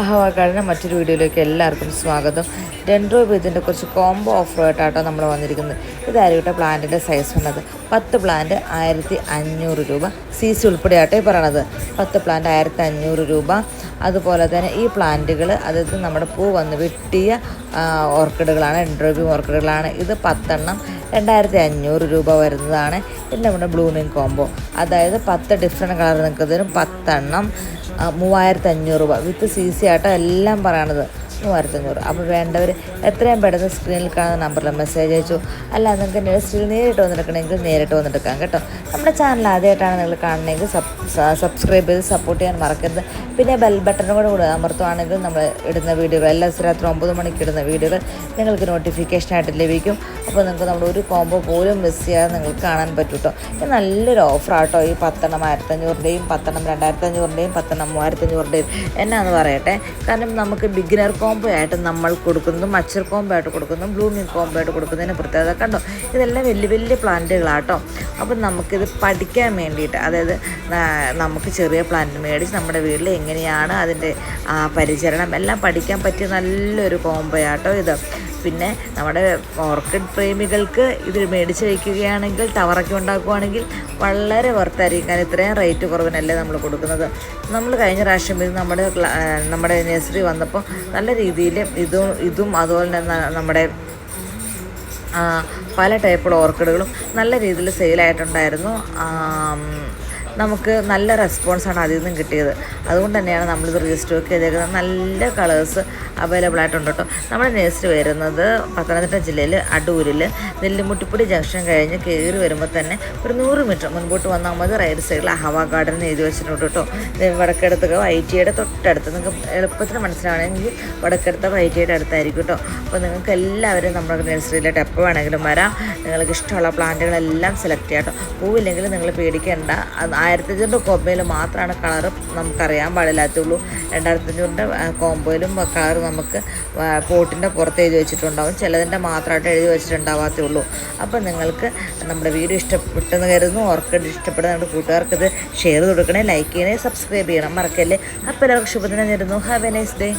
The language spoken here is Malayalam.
അഹവാക്കാടിന്റെ മറ്റൊരു വീഡിയോയിലേക്ക് എല്ലാവർക്കും സ്വാഗതം. ഡെൻഡ്രോ ബീജിന്റെ കുറച്ച് കോംബോ ഓഫർ ആയിട്ടാണ് നമ്മൾ വന്നിരിക്കുന്നത്. ഇതായിരിക്കട്ടെ പ്ലാന്റിന്റെ സൈസ് വന്നത്. പത്ത് പ്ലാന്റ് ആയിരത്തി അഞ്ഞൂറ് രൂപ. സി സി ഉൾപ്പെടെയാട്ടോ പറയണത്. പത്ത് പ്ലാന്റ് ആയിരത്തി അഞ്ഞൂറ് രൂപ. അതുപോലെ തന്നെ ഈ പ്ലാന്റുകൾ അതായത് നമ്മുടെ പൂ വന്ന് വെട്ടിയ ഓർക്കിഡുകളാണ് എൻഡ്രോബിയം ഓർക്കിഡുകളാണ്. ഇത് പത്തെണ്ണം രണ്ടായിരത്തി അഞ്ഞൂറ് രൂപ വരുന്നതാണ്. പിന്നെ നമ്മുടെ ബ്ലൂമിങ് കോംബോ. അതായത് പത്ത് ഡിഫറെന്റ് കളർ നിൽക്കുന്നതിനും പത്തെണ്ണം മൂവായിരത്തി അഞ്ഞൂറ് രൂപ. വിത്ത് സി സി ആട്ടോ എല്ലാം പറയണത്. മൂവായിരത്തി അഞ്ഞൂറ് അപ്പോൾ വേണ്ടവർ എത്രയും പെട്ടെന്ന് സ്ക്രീനിൽ കാണുന്ന നമ്പറിൽ മെസ്സേജ് അയച്ചു. അല്ല നിങ്ങൾക്ക് ഇൻഡസ്ട്രിയിൽ നേരിട്ട് വന്നെടുക്കണമെങ്കിൽ നേരിട്ട് വന്നെടുക്കാം കേട്ടോ. നമ്മുടെ ചാനൽ ആദ്യമായിട്ടാണ് നിങ്ങൾ കാണണമെങ്കിൽ സബ്സ്ക്രൈബ് ചെയ്ത് സപ്പോർട്ട് ചെയ്യാൻ മറക്കരുത്. പിന്നെ ബെൽ ബട്ടണും കൂടെ കൂടെ അമർത്തുവാണെങ്കിൽ നമ്മൾ ഇടുന്ന വീഡിയോകൾ എല്ലാ ദിവസം രാത്രി ഒമ്പത് മണിക്ക് ഇടുന്ന വീഡിയോകൾ നിങ്ങൾക്ക് നോട്ടിഫിക്കേഷനായിട്ട് ലഭിക്കും. അപ്പോൾ നിങ്ങൾക്ക് നമ്മുടെ ഒരു കോംബോ പോലും മിസ് ചെയ്യാതെ നിങ്ങൾക്ക് കാണാൻ പറ്റും കേട്ടോ. ഇത് നല്ലൊരു ഓഫറാട്ടോ ഈ പത്തെണ്ണം ആയിരത്തഞ്ഞൂറിന്റെയും പത്തെണ്ണം രണ്ടായിരത്തി അഞ്ഞൂറിന്റെയും പത്തെണ്ണം മൂവായിരത്തി അഞ്ഞൂറിന്റെയും എന്നാന്ന് പറയട്ടെ. കാരണം നമുക്ക് ബിഗിനർ കോംബോ ആയിട്ട് നമ്മൾ കൊടുക്കുന്നതും മച്ചർ കോംബോ ആയിട്ട് കൊടുക്കുന്നതും ബ്ലൂമിങ് കോംബോ ആയിട്ട് കൊടുക്കുന്നതിന് പ്രത്യേകത കണ്ടോ? ഇതെല്ലാം വലിയ വലിയ പ്ലാന്റുകളാട്ടോ. അപ്പം നമുക്കിത് പഠിക്കാൻ വേണ്ടിയിട്ട് അതായത് നമുക്ക് ചെറിയ പ്ലാന്റ് മേടിച്ച് നമ്മുടെ വീട്ടിൽ എങ്ങനെയാണ് അതിന്റെ പരിചരണം എല്ലാം പഠിക്കാൻ പറ്റിയ നല്ലൊരു കോംബോ ആട്ടോ ഇത്. പിന്നെ നമ്മുടെ ഓർക്കിഡ് പ്രേമികൾക്ക് ഇത് മേടിച്ച് വയ്ക്കുകയാണെങ്കിൽ ടവറൊക്കെ ഉണ്ടാക്കുകയാണെങ്കിൽ വളരെ വർത്തായിരിക്കും. കാരണം ഇത്രയും റേറ്റ് കുറവിനല്ലേ നമ്മൾ കൊടുക്കുന്നത്. നമ്മൾ കഴിഞ്ഞ പ്രാവശ്യം ഇത് നമ്മുടെ നമ്മുടെ നഴ്സറി വന്നപ്പോൾ നല്ല രീതിയിൽ ഇതും ഇതും അതുപോലെ തന്നെ നമ്മുടെ പല ടൈപ്പുള്ള ഓർക്കിഡുകളും നല്ല രീതിയിൽ സെയിലായിട്ടുണ്ടായിരുന്നു. നമുക്ക് നല്ല റെസ്പോൺസാണ് അതിൽ നിന്നും കിട്ടിയത്. അതുകൊണ്ട് തന്നെയാണ് നമ്മളിത് രജിസ്റ്റർ ഒക്കെ ചെയ്തേക്കുന്നത്. നല്ല കളേഴ്സ് അവൈലബിൾ ആയിട്ടുണ്ട് കേട്ടോ. നമ്മുടെ നേഴ്സ് വരുന്നത് പത്തനംതിട്ട ജില്ലയിൽ അടൂരിൽ നെല്ലിമുട്ടിപ്പുടി ജംഗ്ഷൻ കഴിഞ്ഞ് കയറി വരുമ്പോൾ തന്നെ ഒരു നൂറ് മീറ്റർ മുൻപോട്ട് വന്നാൽ മതി. റൈറ്റ് സൈഡിൽ ഹവാ ഗാർഡൻ എഴുതി വെച്ചിട്ടുണ്ട് കേട്ടോ. ഇത് വടക്കെടുത്ത് ഐ ടിയുടെ തൊട്ടടുത്ത്. നിങ്ങൾക്ക് എളുപ്പത്തിന് മനസ്സിലാവണമെങ്കിൽ വടക്കെടുത്ത ഐ ടിയുടെ അടുത്തായിരിക്കും കേട്ടോ. അപ്പോൾ നിങ്ങൾക്ക് എല്ലാവരും നമ്മുടെ നഴ്സറിയിലോട്ട് എപ്പോൾ വേണമെങ്കിലും വരാം. നിങ്ങൾക്ക് ഇഷ്ടമുള്ള പ്ലാന്റുകളെല്ലാം സെലക്ട് ചെയ്യാം കേട്ടോ. പൂവില്ലെങ്കിൽ നിങ്ങൾ പേടിക്കേണ്ട. അത് ആയിരത്തി അഞ്ഞൂറിന്റെ കോമ്പയിൽ മാത്രമാണ് കളറ് നമുക്കറിയാൻ പാടില്ലാത്തുള്ളൂ രണ്ടായിരത്തി അഞ്ഞൂറിന്റെ കോമ്പോയിലും കളർ നമുക്ക് പോട്ടിന്റെ പുറത്ത് എഴുതി വെച്ചിട്ടുണ്ടാവും. ചിലതിന്റെ മാത്രമായിട്ട് എഴുതി വെച്ചിട്ടുണ്ടാവാത്തേ ഉള്ളൂ. അപ്പോൾ നിങ്ങൾക്ക് നമ്മുടെ വീഡിയോ ഇഷ്ടപ്പെട്ടെന്ന് കരുതുന്നു. ഓർക്കിഡ് ഇഷ്ടപ്പെടുന്ന നമ്മുടെ കൂട്ടുകാർക്ക് ഇത് ഷെയർ കൊടുക്കണേ ലൈക്ക് ചെയ്യണേ സബ്സ്ക്രൈബ് ചെയ്യണം. മറക്കല്ലേ? അപ്പോൾ എല്ലാവർക്കും ശുഭദിനം നേരുന്നു. Have A nice day